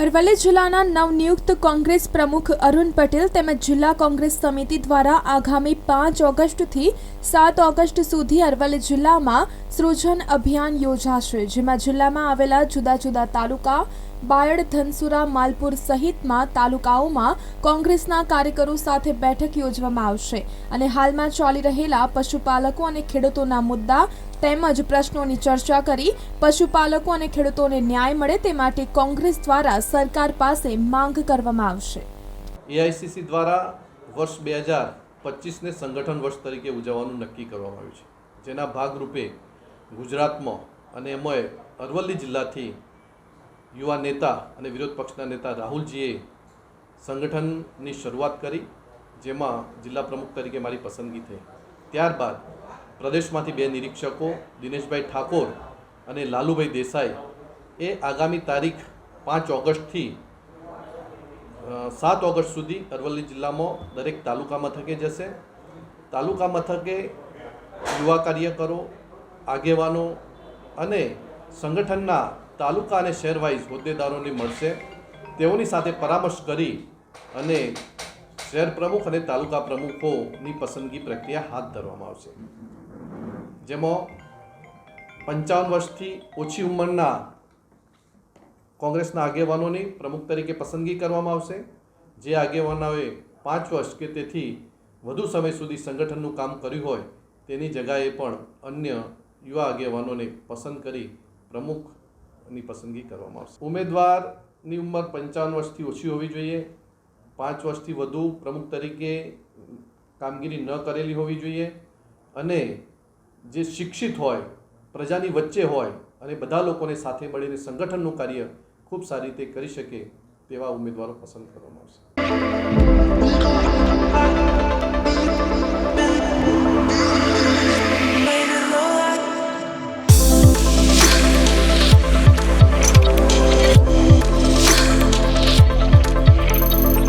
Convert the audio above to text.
અરવલ્લી જિલ્લાના નવનિયુક્ત કોંગ્રેસ પ્રમુખ અરુણ પટેલ તેમજ જિલ્લા કોંગ્રેસ સમિતિ દ્વારા આગામી પાંચ ઓગસ્ટથી સાત ઓગસ્ટ સુધી અરવલ્લી જિલ્લામાં સૃજન અભિયાન યોજાશે, જેમાં જિલ્લામાં આવેલા જુદા જુદા તાલુકા, બાયડ, ધનસુરા, માલપુર સહિતમાં તાલુકાઓમાં કોંગ્રેસના કાર્યકરો સાથે બેઠક યોજવામાં આવશે અને હાલમાં ચાલી રહેલા પશુપાલકો અને ખેડૂતોના મુદ્દા તેમજ પ્રશ્નોની ચર્ચા કરી પશુપાલકો અને ખેડૂતોને ન્યાય મળે તે માટે કોંગ્રેસ દ્વારા સરકાર પાસે માંગ કરવામાં આવશે. એઆઈસીસી દ્વારા વર્ષ બે હજાર પચીસને સંગઠન વર્ષ તરીકે ઉજવવાનું નક્કી કરવામાં આવ્યું છે. જેના ભાગરૂપે ગુજરાતમાં અને એમાંય અરવલ્લી જિલ્લાથી યુવા નેતા અને વિરોધ પક્ષના નેતા રાહુલજીએ સંગઠનની શરૂઆત કરી, જેમાં જિલ્લા પ્રમુખ તરીકે મારી પસંદગી થઈ. ત્યારબાદ પ્રદેશમાંથી બે નિરીક્ષકો, દિનેશભાઈ ઠાકોર અને લાલુભાઈ દેસાઈ, એ આગામી તારીખ પાંચ ઓગસ્ટથી સાત ઓગસ્ટ સુધી અરવલ્લી જિલ્લામાં દરેક તાલુકા મથકે જશે. તાલુકા મથકે યુવા કાર્યકરો, આગેવાનો અને સંગઠનના તાલુકા અને શહેરવાઇઝ હોદ્દેદારોને મળશે. તેઓની સાથે પરામર્શ કરી અને શહેર પ્રમુખ અને તાલુકા પ્રમુખોની પસંદગી પ્રક્રિયા હાથ ધરવામાં આવશે. જેમાં પંચાવન વર્ષથી ઓછી ઉંમરના કોંગ્રેસના આગેવાનોની પ્રમુખ તરીકે પસંદગી કરવામાં આવશે. જે આગેવાનોએ પાંચ વર્ષ કે તેથી વધુ સમય સુધી સંગઠનનું કામ કર્યું હોય તેની જગાએ પણ અન્ય યુવા આગેવાનોને પસંદ કરી પ્રમુખની પસંદગી કરવામાં આવશે. ઉમેદવારની ઉંમર પંચાવન વર્ષથી ઓછી હોવી જોઈએ. પાંચ વર્ષથી વધુ પ્રમુખ તરીકે કામગીરી ન કરેલી હોવી જોઈએ અને જે શિક્ષિત હોય, પ્રજાની વચ્ચે હોય અને બધા લોકોને સાથે મળીને સંગઠનનું કાર્ય ખૂબ સારી રીતે કરી શકે તેવા ઉમેદવારો પસંદ કરવામાં આવશે.